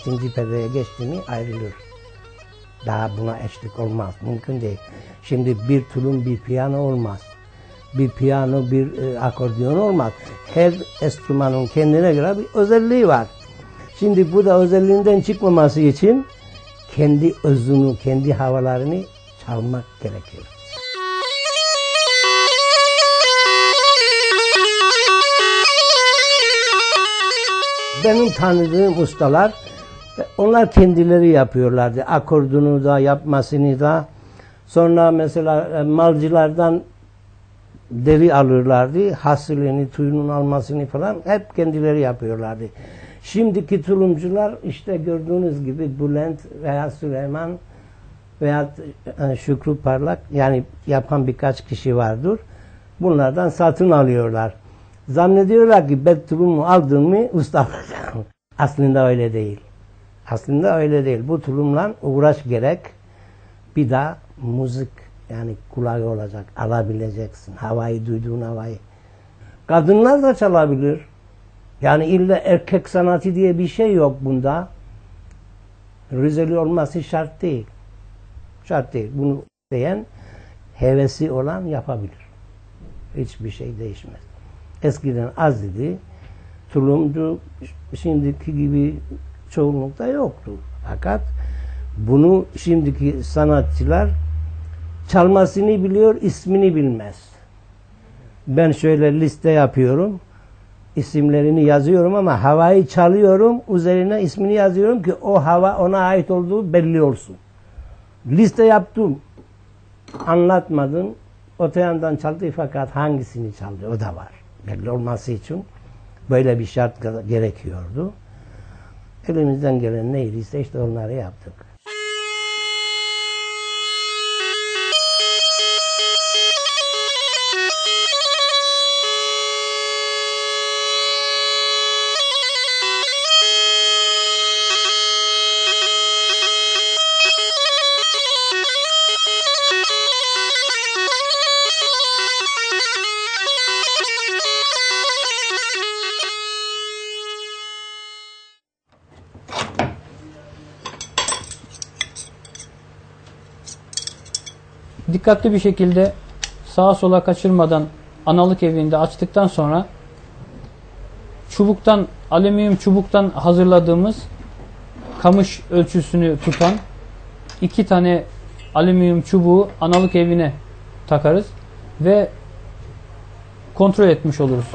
İkinci perdeye geçti mi ayrılır. Daha buna eşlik olmaz. Mümkün değil. Şimdi bir tulum bir piyano olmaz. Bir piyano bir e, akordeon olmaz. Her enstrümanın kendine göre bir özelliği var. Şimdi bu da özelliğinden çıkmaması için kendi özünü, kendi havalarını çalmak gerekiyor. Benim tanıdığım ustalar onlar kendileri yapıyorlardı. Akordunu da yapmasını da. Sonra mesela e, malcılardan deri alırlardı. Hasilini, tuyunun almasını falan hep kendileri yapıyorlardı. Şimdiki tulumcular işte gördüğünüz gibi Bülent veya Süleyman veya e, Şükrü Parlak yani yapan birkaç kişi vardır. Bunlardan satın alıyorlar. Zannediyorlar ki ben tulumu aldın mı usta. Aslında öyle değil. Aslında öyle değil. Bu tulumla uğraş gerek. Bir daha müzik yani kulağı olacak. Alabileceksin. Havayı duyduğun havayı. Kadınlar da çalabilir. Yani illa erkek sanatı diye bir şey yok bunda. Rizeli olması şart değil. Şart değil. Bunu diyen hevesi olan yapabilir. Hiçbir şey değişmez. Eskiden az idi. Tulumcu şimdiki gibi çoğunlukta yoktu. Fakat bunu şimdiki sanatçılar çalmasını biliyor, ismini bilmez. Ben şöyle liste yapıyorum. isimlerini yazıyorum ama havayı çalıyorum. Üzerine ismini yazıyorum ki o hava ona ait olduğu belli olsun. Liste yaptım. Anlatmadım. Öte yandan çaldı fakat hangisini çaldı o da var. Belli olması için böyle bir şart gerekiyordu. Elimizden gelen neydi işte onları yaptık. Dikkatli bir şekilde sağa sola kaçırmadan analık evinde açtıktan sonra çubuktan alüminyum çubuktan hazırladığımız kamış ölçüsünü tutan iki tane alüminyum çubuğu analık evine takarız ve kontrol etmiş oluruz.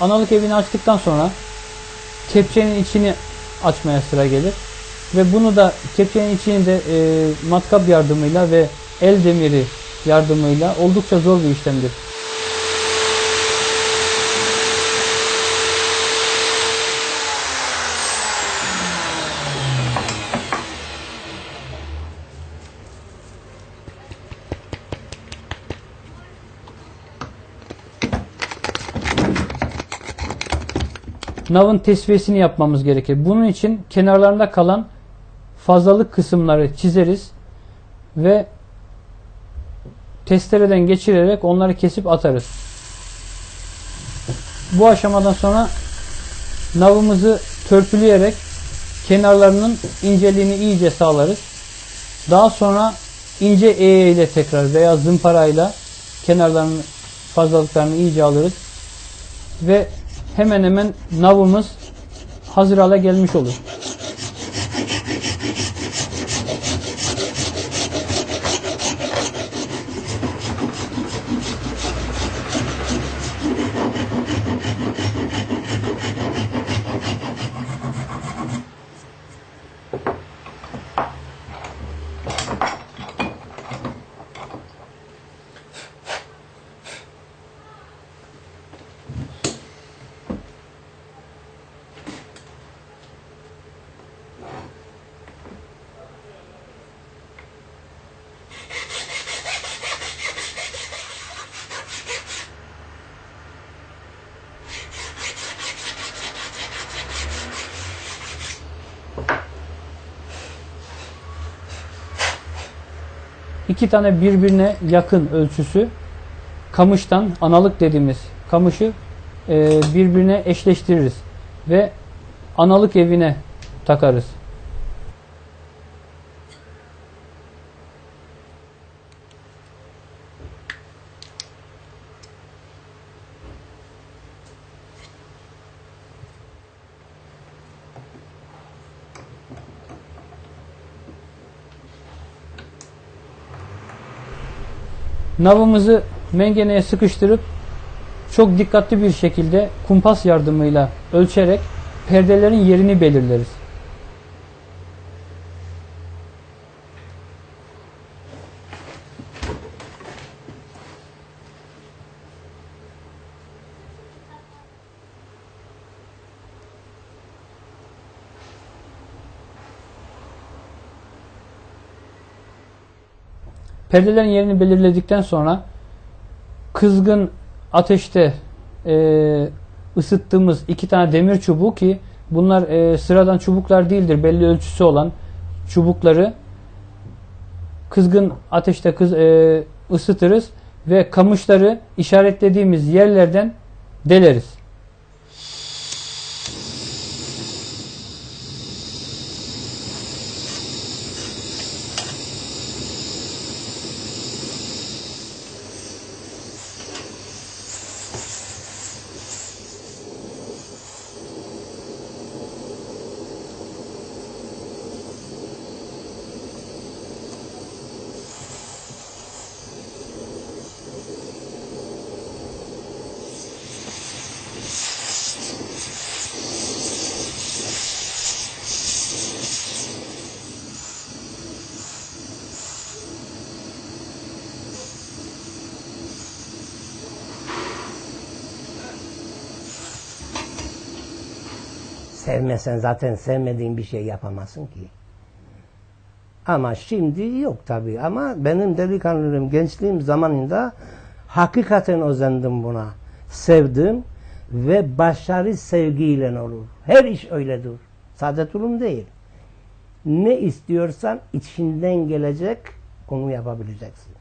Analık evini açtıktan sonra kepçenin içini açmaya sıra gelir. Ve bunu da kepçenin içini de e, matkap yardımıyla ve el demiri yardımıyla oldukça zor bir işlemdir. Navın tesviyesini yapmamız gerekir. Bunun için kenarlarında kalan fazlalık kısımları çizeriz ve testereden geçirerek onları kesip atarız. Bu aşamadan sonra navımızı törpüleyerek kenarlarının inceliğini iyice sağlarız. Daha sonra ince eğe ile tekrar veya zımparayla kenarlarının fazlalıklarını iyice alırız ve hemen hemen navımız hazır hale gelmiş olur. İki tane birbirine yakın ölçüsü kamıştan analık dediğimiz kamışı e, birbirine eşleştiririz ve analık evine takarız. Navımızı mengeneye sıkıştırıp çok dikkatli bir şekilde kumpas yardımıyla ölçerek perdelerin yerini belirleriz. Perdelerin yerini belirledikten sonra kızgın ateşte e, ısıttığımız iki tane demir çubuğu ki bunlar e, sıradan çubuklar değildir. Belli ölçüsü olan çubukları kızgın ateşte kız, e, ısıtırız ve kamışları işaretlediğimiz yerlerden deleriz. Sevmesen zaten sevmediğin bir şey yapamazsın ki. Ama şimdi yok tabii. Ama benim delikanlılığım, gençliğim zamanında hakikaten özendim buna. Sevdim ve başarı sevgiyle olur. Her iş öyledir. Sade durum değil. Ne istiyorsan içinden gelecek onu yapabileceksin.